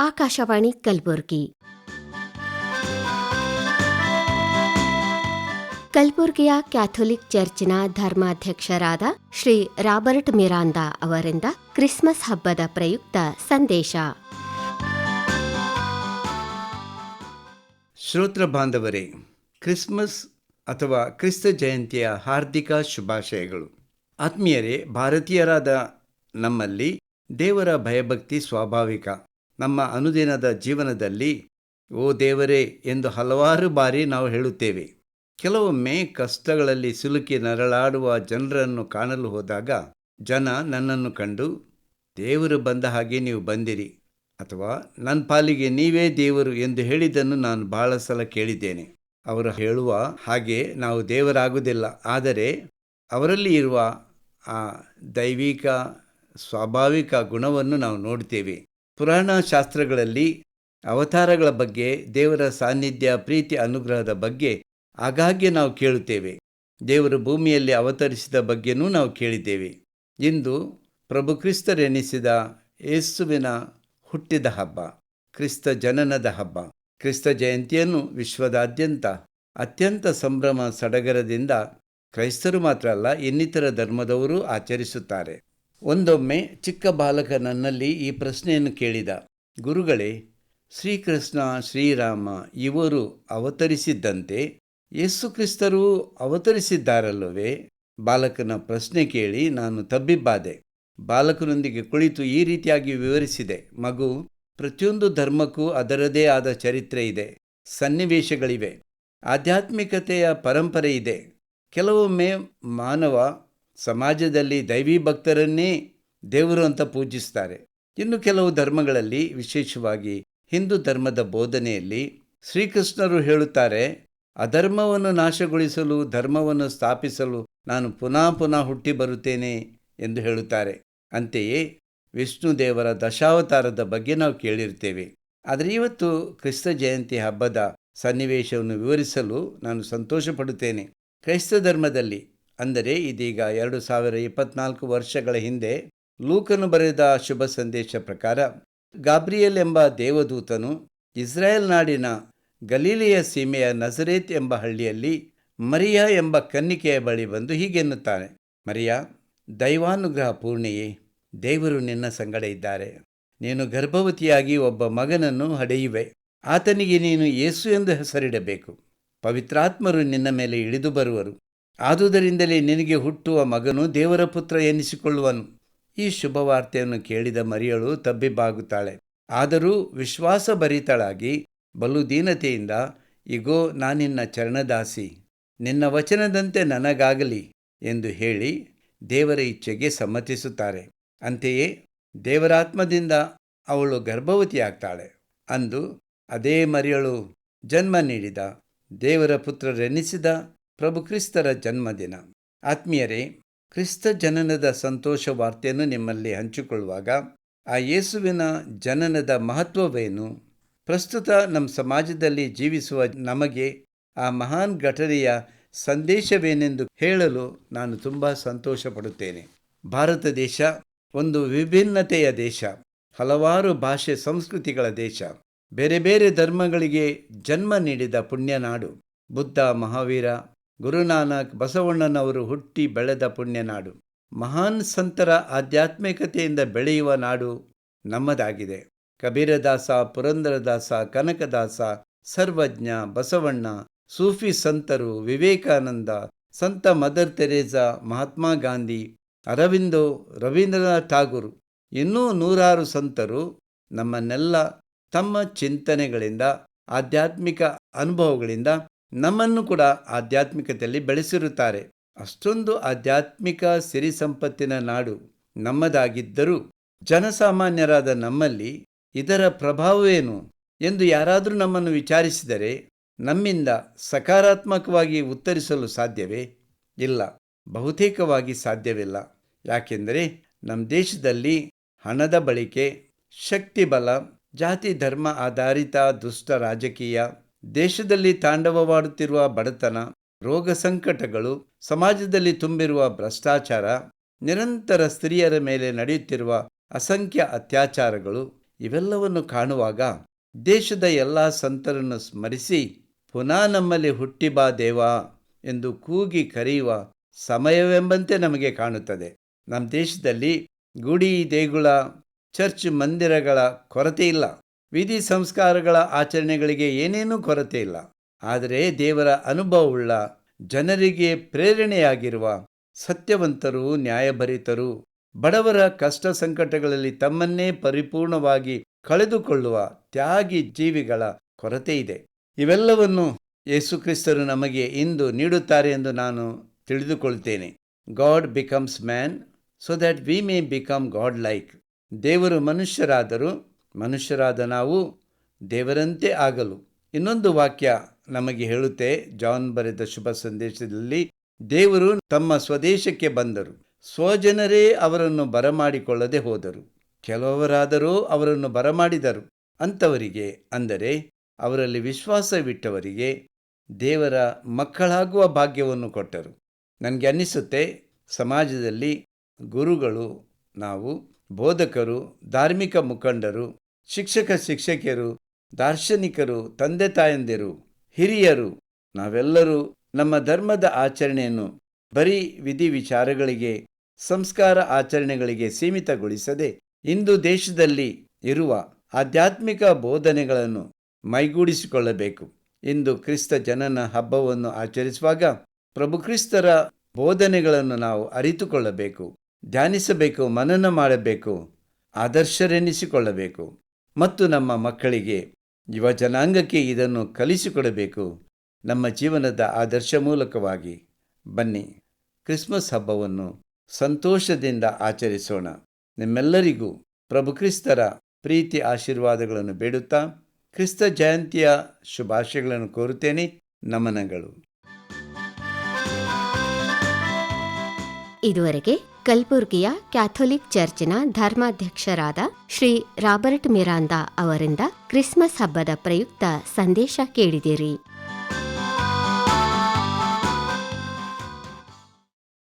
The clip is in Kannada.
ಆಕಾಶವಾಣಿ ಕಲಬುರಗಿ. ಕಲಬುರಗಿಯ ಕ್ಯಾಥೋಲಿಕ್ ಚರ್ಚ್ನ ಧರ್ಮಾಧ್ಯಕ್ಷರಾದ ಶ್ರೀ ರಾಬರ್ಟ್ ಮಿರಾಂದಾ ಅವರಿಂದ ಕ್ರಿಸ್ಮಸ್ ಹಬ್ಬದ ಪ್ರಯುಕ್ತ ಸಂದೇಶ. ಶ್ರೋತ್ರ ಬಾಂಧವರೇ, ಕ್ರಿಸ್ಮಸ್ ಅಥವಾ ಕ್ರಿಸ್ತ ಜಯಂತಿಯ ಹಾರ್ದಿಕ ಶುಭಾಶಯಗಳು. ಆತ್ಮೀಯರೇ, ಭಾರತೀಯರಾದ ನಮ್ಮಲ್ಲಿ ದೇವರ ಭಯಭಕ್ತಿ ಸ್ವಾಭಾವಿಕ. ನಮ್ಮ ಅನುದಿನದ ಜೀವನದಲ್ಲಿ, ಓ ದೇವರೇ ಎಂದು ಹಲವಾರು ಬಾರಿ ನಾವು ಹೇಳುತ್ತೇವೆ. ಕೆಲವೊಮ್ಮೆ ಕಷ್ಟಗಳಲ್ಲಿ ಸಿಲುಕಿ ನರಳಾಡುವ ಜನರನ್ನು ಕಾಣಲು ಹೋದಾಗ, ಜನ ನನ್ನನ್ನು ಕಂಡು, ದೇವರು ಬಂದ ಹಾಗೆ ನೀವು ಬಂದಿರಿ, ಅಥವಾ ನನ್ನ ಪಾಲಿಗೆ ನೀವೇ ದೇವರು ಎಂದು ಹೇಳಿದ್ದನ್ನು ನಾನು ಬಹಳ ಸಲ ಕೇಳಿದ್ದೇನೆ. ಅವರು ಹೇಳುವ ಹಾಗೆ ನಾವು ದೇವರಾಗುವುದಿಲ್ಲ, ಆದರೆ ಅವರಲ್ಲಿ ಇರುವ ಆ ದೈವಿಕ, ಸ್ವಾಭಾವಿಕ ಗುಣವನ್ನು ನಾವು ನೋಡ್ತೇವೆ ಪುರಾಣ ಶಾಸ್ತ್ರಗಳಲ್ಲಿ ಅವತಾರಗಳ ಬಗ್ಗೆ, ದೇವರ ಸಾನ್ನಿಧ್ಯ, ಪ್ರೀತಿ, ಅನುಗ್ರಹದ ಬಗ್ಗೆ ಆಗಾಗ್ಗೆ ನಾವು ಕೇಳುತ್ತೇವೆ. ದೇವರು ಭೂಮಿಯಲ್ಲಿ ಅವತರಿಸಿದ ಬಗ್ಗೆನೂ ನಾವು ಕೇಳಿದ್ದೇವೆ. ಇಂದು ಪ್ರಭು ಕ್ರಿಸ್ತರೆನಿಸಿದ ಯೇಸುವಿನ ಹುಟ್ಟಿದ ಹಬ್ಬ, ಕ್ರಿಸ್ತ ಜನನದ ಹಬ್ಬ. ಕ್ರಿಸ್ತ ಜಯಂತಿಯನ್ನು ವಿಶ್ವದಾದ್ಯಂತ ಅತ್ಯಂತ ಸಂಭ್ರಮ ಸಡಗರದಿಂದ ಕ್ರೈಸ್ತರು ಮಾತ್ರ ಅಲ್ಲ, ಇನ್ನಿತರ ಧರ್ಮದವರು ಆಚರಿಸುತ್ತಾರೆ. ಒಂದೊಮ್ಮೆ ಚಿಕ್ಕ ಬಾಲಕ ನನ್ನಲ್ಲಿ ಈ ಪ್ರಶ್ನೆಯನ್ನು ಕೇಳಿದ. ಗುರುಗಳೇ, ಶ್ರೀಕೃಷ್ಣ, ಶ್ರೀರಾಮ ಇವರು ಅವತರಿಸಿದ್ದಂತೆ ಯೇಸು ಕ್ರಿಸ್ತರೂ ಅವತರಿಸಿದ್ದಾರಲ್ಲವೇ? ಬಾಲಕನ ಪ್ರಶ್ನೆ ಕೇಳಿ ನಾನು ತಬ್ಬಿಬ್ಬಾದೆ. ಬಾಲಕನೊಂದಿಗೆ ಕುಳಿತು ಈ ರೀತಿಯಾಗಿ ವಿವರಿಸಿದೆ. ಮಗು, ಪ್ರತಿಯೊಂದು ಧರ್ಮಕ್ಕೂ ಅದರದೇ ಆದ ಚರಿತ್ರೆ ಇದೆ. ಸನ್ನಿವೇಶಗಳಿವೆ. ಆಧ್ಯಾತ್ಮಿಕತೆಯ ಪರಂಪರೆ ಇದೆ. ಕೆಲವೊಮ್ಮೆ ಮಾನವ ಸಮಾಜದಲ್ಲಿ ದೈವಿ ಭಕ್ತರನ್ನೇ ದೇವರು ಅಂತ ಪೂಜಿಸ್ತಾರೆ. ಇನ್ನು ಕೆಲವು ಧರ್ಮಗಳಲ್ಲಿ, ವಿಶೇಷವಾಗಿ ಹಿಂದೂ ಧರ್ಮದ ಬೋಧನೆಯಲ್ಲಿ ಶ್ರೀಕೃಷ್ಣರು ಹೇಳುತ್ತಾರೆ, ಅಧರ್ಮವನ್ನು ನಾಶಗೊಳಿಸಲು, ಧರ್ಮವನ್ನು ಸ್ಥಾಪಿಸಲು ನಾನು ಪುನಃ ಪುನಃ ಹುಟ್ಟಿ ಬರುತ್ತೇನೆ ಎಂದು ಹೇಳುತ್ತಾರೆ. ಅಂತೆಯೇ ವಿಷ್ಣು ದೇವರ ದಶಾವತಾರದ ಬಗ್ಗೆ ನಾವು ಕೇಳಿರ್ತೇವೆ. ಆದರೆ ಇವತ್ತು ಕ್ರಿಸ್ತ ಜಯಂತಿ ಹಬ್ಬದ ಸನ್ನಿವೇಶವನ್ನು ವಿವರಿಸಲು ನಾನು ಸಂತೋಷಪಡುತ್ತೇನೆ. ಕ್ರೈಸ್ತ ಧರ್ಮದಲ್ಲಿ ಅಂದರೆ ಇದೀಗ ಎರಡು ಸಾವಿರ ಇಪ್ಪತ್ನಾಲ್ಕು ವರ್ಷಗಳ ಹಿಂದೆ ಲೂಕನು ಬರೆದ ಶುಭ ಸಂದೇಶ ಪ್ರಕಾರ, ಗಾಬ್ರಿಯಲ್ ಎಂಬ ದೇವದೂತನು ಇಸ್ರಾಯೇಲ್ ನಾಡಿನ ಗಲೀಲಿಯ ಸೀಮೆಯ ನಜರೇತ್ ಎಂಬ ಹಳ್ಳಿಯಲ್ಲಿ ಮರಿಯಾ ಎಂಬ ಕನ್ನಿಕೆಯ ಬಳಿ ಬಂದು ಹೀಗೆನ್ನುತ್ತಾನೆ ಮರಿಯಾ, ದೈವಾನುಗ್ರಹ ಪೂರ್ಣೆಯೇ, ದೇವರು ನಿನ್ನ ಸಂಗಡ ಇದ್ದಾರೆ. ನೀನು ಗರ್ಭವತಿಯಾಗಿ ಒಬ್ಬ ಮಗನನ್ನು ಹಡೆಯುವೆ. ಆತನಿಗೆ ನೀನು ಯೇಸು ಎಂದು ಹೆಸರಿಡಬೇಕು. ಪವಿತ್ರಾತ್ಮರು ನಿನ್ನ ಮೇಲೆ ಇಳಿದು ಬರುವರು. ಆದುದರಿಂದಲೇ ನಿನಗೆ ಹುಟ್ಟುವ ಮಗನು ದೇವರ ಪುತ್ರ ಎನಿಸಿಕೊಳ್ಳುವನು. ಈ ಶುಭವಾರ್ತೆಯನ್ನು ಕೇಳಿದ ಮರಿಯಳು ತಬ್ಬಿಬ್ಬಾಗುತ್ತಾಳೆ. ಆದರೂ ವಿಶ್ವಾಸ ಭರಿತಳಾಗಿ ಬಲು ದೀನತೆಯಿಂದ ಇಗೋ, ನಾನಿನ್ನ ಚರಣದಾಸಿ, ನಿನ್ನ ವಚನದಂತೆ ನನಗಾಗಲಿ ಎಂದು ಹೇಳಿ ದೇವರ ಇಚ್ಛೆಗೆ ಸಮ್ಮತಿಸುತ್ತಾರೆ. ಅಂತೆಯೇ ದೇವರಾತ್ಮದಿಂದ ಅವಳು ಗರ್ಭವತಿಯಾಗ್ತಾಳೆ ಅಂದು ಅದೇ ಮರಿಯಳು ಜನ್ಮ ನೀಡಿದ ದೇವರ ಪುತ್ರರೆನಿಸಿದ ಪ್ರಭು ಕ್ರಿಸ್ತರ ಜನ್ಮದಿನ. ಆತ್ಮೀಯರೇ, ಕ್ರಿಸ್ತ ಜನನದ ಸಂತೋಷ ವಾರ್ತೆಯನ್ನು ನಿಮ್ಮಲ್ಲಿ ಹಂಚಿಕೊಳ್ಳುವಾಗ, ಆ ಯೇಸುವಿನ ಜನನದ ಮಹತ್ವವೇನು? ಪ್ರಸ್ತುತ ನಮ್ಮ ಸಮಾಜದಲ್ಲಿ ಜೀವಿಸುವ ನಮಗೆ ಆ ಮಹಾನ್ ಘಟನೆಯ ಸಂದೇಶವೇನೆಂದು ಹೇಳಲು ನಾನು ತುಂಬ ಸಂತೋಷ ಪಡುತ್ತೇನೆ ಭಾರತ ದೇಶ ಒಂದು ವಿಭಿನ್ನತೆಯ ದೇಶ, ಹಲವಾರು ಭಾಷೆ ಸಂಸ್ಕೃತಿಗಳ ದೇಶ, ಬೇರೆ ಬೇರೆ ಧರ್ಮಗಳಿಗೆ ಜನ್ಮ ನೀಡಿದ ಪುಣ್ಯನಾಡು, ಬುದ್ಧ, ಮಹಾವೀರ ಗುರುನಾನಕ್ ಬಸವಣ್ಣನವರು ಹುಟ್ಟಿ ಬೆಳೆದ ಪುಣ್ಯನಾಡು ಮಹಾನ್ ಸಂತರ ಆಧ್ಯಾತ್ಮಿಕತೆಯಿಂದ ಬೆಳೆಯುವ ನಾಡು ನಮ್ಮದಾಗಿದೆ. ಕಬೀರದಾಸ, ಪುರಂದರದಾಸ, ಕನಕದಾಸ, ಸರ್ವಜ್ಞ, ಬಸವಣ್ಣ, ಸೂಫಿ ಸಂತರು, ವಿವೇಕಾನಂದ, ಸಂತ ಮದರ್ ತೆರೇಸಾ, ಮಹಾತ್ಮ ಗಾಂಧಿ, ಅರವಿಂದೋ, ರವೀಂದ್ರನಾಥ್ ಠಾಗೂರ್ ಇನ್ನೂ ನೂರಾರು ಸಂತರು ನಮ್ಮನ್ನೆಲ್ಲ ತಮ್ಮ ಚಿಂತನೆಗಳಿಂದ, ಆಧ್ಯಾತ್ಮಿಕ ಅನುಭವಗಳಿಂದ ನಮ್ಮನ್ನು ಕೂಡ ಆಧ್ಯಾತ್ಮಿಕತೆಯಲ್ಲಿ ಬೆಳೆಸಿರುತ್ತಾರೆ. ಅಷ್ಟೊಂದು ಆಧ್ಯಾತ್ಮಿಕ ಸಿರಿ ಸಂಪತ್ತಿನ ನಾಡು ನಮ್ಮದಾಗಿದ್ದರೂ ಜನಸಾಮಾನ್ಯರಾದ ನಮ್ಮಲ್ಲಿ ಇದರ ಪ್ರಭಾವವೇನು ಎಂದು ಯಾರಾದರೂ ನಮ್ಮನ್ನು ವಿಚಾರಿಸಿದರೆ ನಮ್ಮಿಂದ ಸಕಾರಾತ್ಮಕವಾಗಿ ಉತ್ತರಿಸಲು ಸಾಧ್ಯವೇ ಇಲ್ಲ. ಬಹುತೇಕವಾಗಿ ಸಾಧ್ಯವಿಲ್ಲ. ಯಾಕೆಂದರೆ ನಮ್ಮ ದೇಶದಲ್ಲಿ ಹಣದ ಬಳಕೆ, ಶಕ್ತಿ ಬಲ, ಜಾತಿ ಧರ್ಮ ಆಧಾರಿತ ದುಷ್ಟ ರಾಜಕೀಯ ದೇಶದಲ್ಲಿ ತಾಂಡವವಾಡುತ್ತಿರುವ ಬಡತನ, ರೋಗ ಸಂಕಟಗಳು, ಸಮಾಜದಲ್ಲಿ ತುಂಬಿರುವ ಭ್ರಷ್ಟಾಚಾರ, ನಿರಂತರ ಸ್ತ್ರೀಯರ ಮೇಲೆ ನಡೆಯುತ್ತಿರುವ ಅಸಂಖ್ಯ ಅತ್ಯಾಚಾರಗಳು, ಇವೆಲ್ಲವನ್ನು ಕಾಣುವಾಗ ದೇಶದ ಎಲ್ಲ ಸಂತರನ್ನು ಸ್ಮರಿಸಿ ಪುನಃ ನಮ್ಮಲ್ಲಿ ಹುಟ್ಟಿ ಬಾ ದೇವಾ ಎಂದು ಕೂಗಿ ಕರೆಯುವ ಸಮಯವೆಂಬಂತೆ ನಮಗೆ ಕಾಣುತ್ತದೆ. ನಮ್ಮ ದೇಶದಲ್ಲಿ ಗುಡಿ, ದೇಗುಲ, ಚರ್ಚ್, ಮಂದಿರಗಳ ಕೊರತೆ ಇಲ್ಲ. ವಿಧಿ ಸಂಸ್ಕಾರಗಳ ಆಚರಣೆಗಳಿಗೆ ಏನೇನೂ ಕೊರತೆ ಇಲ್ಲ. ಆದರೆ ದೇವರ ಅನುಭವವುಳ್ಳ ಜನರಿಗೆ ಪ್ರೇರಣೆಯಾಗಿರುವ ಸತ್ಯವಂತರು, ನ್ಯಾಯಭರಿತರು, ಬಡವರ ಕಷ್ಟ ಸಂಕಟಗಳಲ್ಲಿ ತಮ್ಮನ್ನೇ ಪರಿಪೂರ್ಣವಾಗಿ ಕಳೆದುಕೊಳ್ಳುವ ತ್ಯಾಗಿ ಜೀವಿಗಳ ಕೊರತೆ ಇದೆ. ಇವೆಲ್ಲವನ್ನು ಯೇಸುಕ್ರಿಸ್ತರು ನಮಗೆ ಇಂದು ನೀಡುತ್ತಾರೆ ಎಂದು ನಾನು ತಿಳಿದುಕೊಳ್ತೇನೆ. God becomes man so that we may become God like. ದೇವರು ಮನುಷ್ಯರಾದರೂ ಮನುಷ್ಯರಾದ ನಾವು ದೇವರಂತೆ ಆಗಲು. ಇನ್ನೊಂದು ವಾಕ್ಯ ನಮಗೆ ಹೇಳುತ್ತೆ. ಜಾನ್ ಬರೆದ ಶುಭ ಸಂದೇಶದಲ್ಲಿ ದೇವರು ತಮ್ಮ ಸ್ವದೇಶಕ್ಕೆ ಬಂದರು. ಸ್ವಜನರೇ ಅವರನ್ನು ಬರಮಾಡಿಕೊಳ್ಳದೆ ಹೋದರು. ಕೆಲವರಾದರೂ ಅವರನ್ನು ಬರಮಾಡಿದರು. ಅಂಥವರಿಗೆ ಅಂದರೆ ಅವರಲ್ಲಿ ವಿಶ್ವಾಸವಿಟ್ಟವರಿಗೆ ದೇವರ ಮಕ್ಕಳಾಗುವ ಭಾಗ್ಯವನ್ನು ಕೊಟ್ಟರು. ನನಗೆ ಅನ್ನಿಸುತ್ತೆ ಸಮಾಜದಲ್ಲಿ ಗುರುಗಳು, ನಾವು ಬೋಧಕರು, ಧಾರ್ಮಿಕ ಮುಖಂಡರು ಶಿಕ್ಷಕ ಶಿಕ್ಷಕಿಯರು, ದಾರ್ಶನಿಕರು, ತಂದೆ ತಾಯಂದಿರು, ಹಿರಿಯರು, ನಾವೆಲ್ಲರೂ ನಮ್ಮ ಧರ್ಮದ ಆಚರಣೆಯನ್ನು ಬರೀ ವಿಧಿ ವಿಚಾರಗಳಿಗೆ, ಸಂಸ್ಕಾರ ಆಚರಣೆಗಳಿಗೆ ಸೀಮಿತಗೊಳಿಸದೆ ಇಂದು ದೇಶದಲ್ಲಿ ಇರುವ ಆಧ್ಯಾತ್ಮಿಕ ಬೋಧನೆಗಳನ್ನು ಮೈಗೂಡಿಸಿಕೊಳ್ಳಬೇಕು. ಇಂದು ಕ್ರಿಸ್ತ ಜನನ ಹಬ್ಬವನ್ನು ಆಚರಿಸುವಾಗ ಪ್ರಭು ಕ್ರಿಸ್ತರ ಬೋಧನೆಗಳನ್ನು ನಾವು ಅರಿತುಕೊಳ್ಳಬೇಕು, ಧ್ಯಾನಿಸಬೇಕು, ಮನನ ಮಾಡಬೇಕು, ಆದರ್ಶರೆನಿಸಿಕೊಳ್ಳಬೇಕು. ಮತ್ತು ನಮ್ಮ ಮಕ್ಕಳಿಗೆ ಯುವ ಜನಾಂಗಕ್ಕೆ ಇದನ್ನು ಕಲಿಸಿಕೊಡಬೇಕು. ನಮ್ಮ ಜೀವನದ ಆದರ್ಶ ಮೂಲಕವಾಗಿ. ಬನ್ನಿ, ಕ್ರಿಸ್ಮಸ್ ಹಬ್ಬವನ್ನು ಸಂತೋಷದಿಂದ ಆಚರಿಸೋಣ. ನಿಮ್ಮೆಲ್ಲರಿಗೂ ಪ್ರಭು ಕ್ರಿಸ್ತರ ಪ್ರೀತಿ ಆಶೀರ್ವಾದಗಳನ್ನು ಬೇಡುತ್ತಾ ಕ್ರಿಸ್ತ ಜಯಂತಿಯ ಶುಭಾಶಯಗಳನ್ನು ಕೋರುತ್ತೇನೆ. ನಮನಗಳು. ಇದುವರೆಗೆ ಕಲಬುರ್ಗಿಯ ಕ್ಯಾಥೋಲಿಕ್ ಚರ್ಚ್ನ ಧರ್ಮಾಧ್ಯಕ್ಷರಾದ ಶ್ರೀ ರಾಬರ್ಟ್ ಮಿರಾಂದಾ ಅವರಿಂದ ಕ್ರಿಸ್ಮಸ್ ಹಬ್ಬದ ಪ್ರಯುಕ್ತ ಸಂದೇಶ ಕೇಳಿದಿರಿ.